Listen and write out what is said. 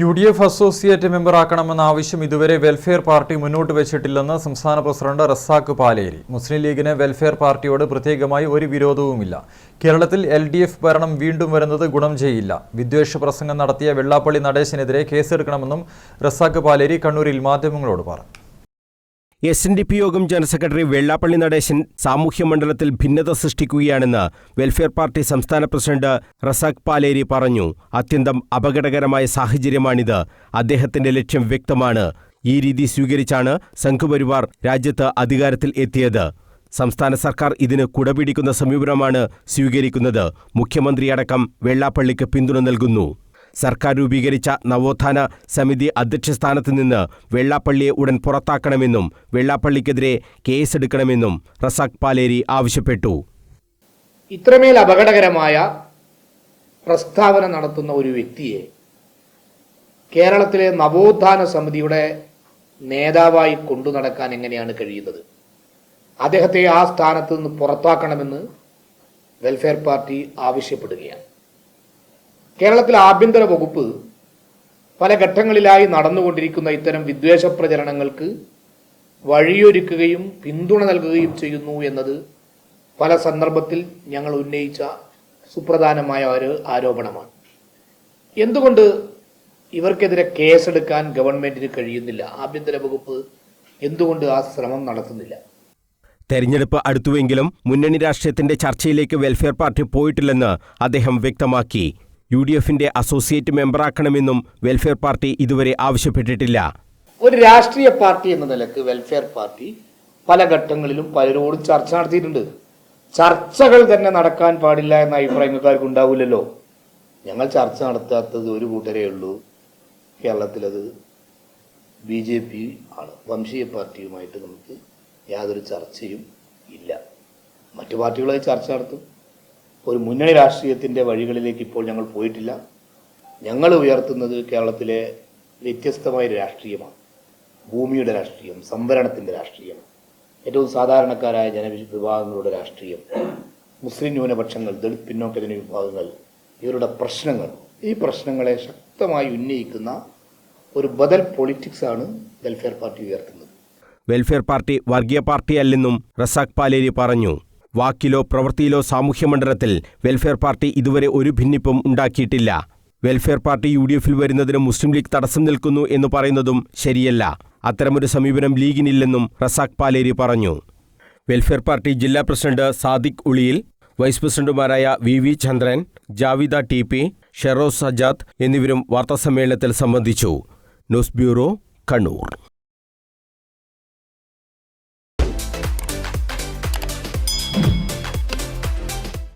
U D F associate മെമ്പറാക്കണമെന്ന ആവശ്യം ഇതുവരെ വെൽഫെയർ പാർട്ടി മുന്നോട്ട് വെച്ചിട്ടില്ലെന്ന് സംസ്ഥാന പ്രസിഡന്റ് റസാഖ് പാലേരി. മുസ്ലിം ലീഗിന് വെൽഫെയർ പാർട്ടിയോട് പ്രത്യേകമായി ഒരു വിരോധവുമില്ല. കേരളത്തിൽ എൽ ഡി എഫ് ഭരണം വീണ്ടും വരുന്നത് ഗുണം ചെയ്യില്ല. വിദ്വേഷ പ്രസംഗം നടത്തിയ വെള്ളാപ്പള്ളി നടേശനെതിരെ കേസെടുക്കണമെന്നും റസാഖ് പാലേരി കണ്ണൂരിൽ മാധ്യമങ്ങളോട് പറഞ്ഞു. S N D P Yogam general secretary Vellappally Natesan സാമൂഹ്യ മണ്ഡലത്തിൽ ഭിന്നത സൃഷ്ടിക്കുകയാണെന്ന് വെൽഫെയർ പാർട്ടി സംസ്ഥാന പ്രസിഡന്റ് റസാഖ് പാലേരി പറഞ്ഞു. അത്യന്തം അപകടകരമായ സാഹചര്യമാണിത്. അദ്ദേഹത്തിന്റെ ലക്ഷ്യം വ്യക്തമാണ്. ഈ രീതി സ്വീകരിച്ചാണ് സംഘപരിവാർ രാജ്യത്ത് അധികാരത്തിൽ എത്തിയത്. സംസ്ഥാന സർക്കാർ ഇതിന് കുടപിടിക്കുന്ന സമീപനമാണ് സ്വീകരിക്കുന്നത്. മുഖ്യമന്ത്രിയടക്കം വെള്ളാപ്പള്ളിക്ക് പിന്തുണ നൽകുന്നു. സർക്കാർ രൂപീകരിച്ച നവോത്ഥാന സമിതി അധ്യക്ഷ സ്ഥാനത്ത് നിന്ന് വെള്ളാപ്പള്ളിയെ ഉടൻ പുറത്താക്കണമെന്നും വെള്ളാപ്പള്ളിക്കെതിരെ കേസെടുക്കണമെന്നും റസാഖ് പാലേരി ആവശ്യപ്പെട്ടു. ഇത്രമേൽ അപകടകരമായ പ്രസ്താവന നടത്തുന്ന ഒരു വ്യക്തിയെ കേരളത്തിലെ നവോത്ഥാന സമിതിയുടെ നേതാവായി കൊണ്ടു നടക്കാൻ എങ്ങനെയാണ് കഴിയുന്നത്? അദ്ദേഹത്തെ ആ സ്ഥാനത്ത് നിന്ന് പുറത്താക്കണമെന്ന് വെൽഫെയർ പാർട്ടി ആവശ്യപ്പെടുകയാണ്. കേരളത്തിൽ ആഭ്യന്തര വകുപ്പ് പല ഘട്ടങ്ങളിലായി നടന്നുകൊണ്ടിരിക്കുന്ന ഇത്തരം വിദ്വേഷ പ്രചരണങ്ങൾക്ക് വഴിയൊരുക്കുകയും പിന്തുണ നൽകുകയും ചെയ്യുന്നു എന്നത് പല സന്ദർഭത്തിൽ ഞങ്ങൾ ഉന്നയിച്ച സുപ്രധാനമായ ഒരു ആരോപണമാണ്. എന്തുകൊണ്ട് ഇവർക്കെതിരെ കേസെടുക്കാൻ ഗവൺമെന്റിന് കഴിയുന്നില്ല? ആഭ്യന്തര വകുപ്പ് എന്തുകൊണ്ട് ആ ശ്രമം നടത്തുന്നില്ല? തെരഞ്ഞെടുപ്പ് അടുത്തുവെങ്കിലും മുന്നണി രാഷ്ട്രീയത്തിന്റെ ചർച്ചയിലേക്ക് വെൽഫെയർ പാർട്ടി പോയിട്ടില്ലെന്ന് അദ്ദേഹം വ്യക്തമാക്കി. യു ഡി എഫിന്റെ അസോസിയേറ്റ് മെമ്പറാക്കണമെന്നും വെൽഫെയർ പാർട്ടി ഇതുവരെ ആവശ്യപ്പെട്ടിട്ടില്ല. ഒരു രാഷ്ട്രീയ പാർട്ടി എന്ന നിലയ്ക്ക് വെൽഫെയർ പാർട്ടി പല ഘട്ടങ്ങളിലും പലരോടും ചർച്ച നടത്തിയിട്ടുണ്ട്. ചർച്ചകൾ തന്നെ നടക്കാൻ പാടില്ല എന്ന അഭിപ്രായങ്ങൾക്കാർക്കും ഉണ്ടാവില്ലല്ലോ. ഞങ്ങൾ ചർച്ച നടത്താത്തത് ഒരു കൂട്ടരേ ഉള്ളൂ. കേരളത്തിലത് ബി ജെ പി ആണ്. വംശീയ പാർട്ടിയുമായിട്ട് നമുക്ക് യാതൊരു ചർച്ചയും ഇല്ല. മറ്റു പാർട്ടികളായി ചർച്ച നടത്തും. ഒരു മുന്നണി രാഷ്ട്രീയത്തിന്റെ വഴികളിലേക്ക് ഇപ്പോൾ ഞങ്ങൾ പോയിട്ടില്ല. ഞങ്ങൾ ഉയർത്തുന്നത് കേരളത്തിലെ വ്യത്യസ്തമായ രാഷ്ട്രീയമാണ്. ഭൂമിയുടെ രാഷ്ട്രീയം സംവരണത്തിന്റെ രാഷ്ട്രീയം ഏറ്റവും സാധാരണക്കാരായ ജനവിഭാഗങ്ങളുടെ രാഷ്ട്രീയം മുസ്ലിം ന്യൂനപക്ഷങ്ങൾ ദളിത് പിന്നോക്ക വിഭാഗങ്ങൾ ഇവരുടെ പ്രശ്നങ്ങൾ. ഈ പ്രശ്നങ്ങളെ ശക്തമായി ഉന്നയിക്കുന്ന ഒരു ബദൽ പൊളിറ്റിക്സ് ആണ് വെൽഫെയർ പാർട്ടി ഉയർത്തുന്നത്. വെൽഫെയർ പാർട്ടി വർഗീയ പാർട്ടിയല്ലെന്നും റസാഖ് പാലേരി പറഞ്ഞു. വാക്കിലോ പ്രവൃത്തിയിലോ സാമൂഹ്യമണ്ഡലത്തിൽ വെൽഫെയർ പാർട്ടി ഇതുവരെ ഒരു ഭിന്നിപ്പും ഉണ്ടാക്കിയിട്ടില്ല. വെൽഫെയർ പാർട്ടി യു ഡി എഫിൽ വരുന്നതിന് മുസ്ലിം ലീഗ് തടസ്സം നിൽക്കുന്നു എന്ന് പറയുന്നതും ശരിയല്ല. അത്തരമൊരു സമീപനം ലീഗിനില്ലെന്നും റസാഖ് പാലേരി പറഞ്ഞു. വെൽഫെയർ പാർട്ടി ജില്ലാ പ്രസിഡന്റ് സാദിഖ് ഉളിയിൽ വൈസ് പ്രസിഡന്റുമാരായ V V Chandran Javida T P Sheroz Sajad എന്നിവരും വാർത്താസമ്മേളനത്തിൽ സംബന്ധിച്ചു. News bureau Kannur.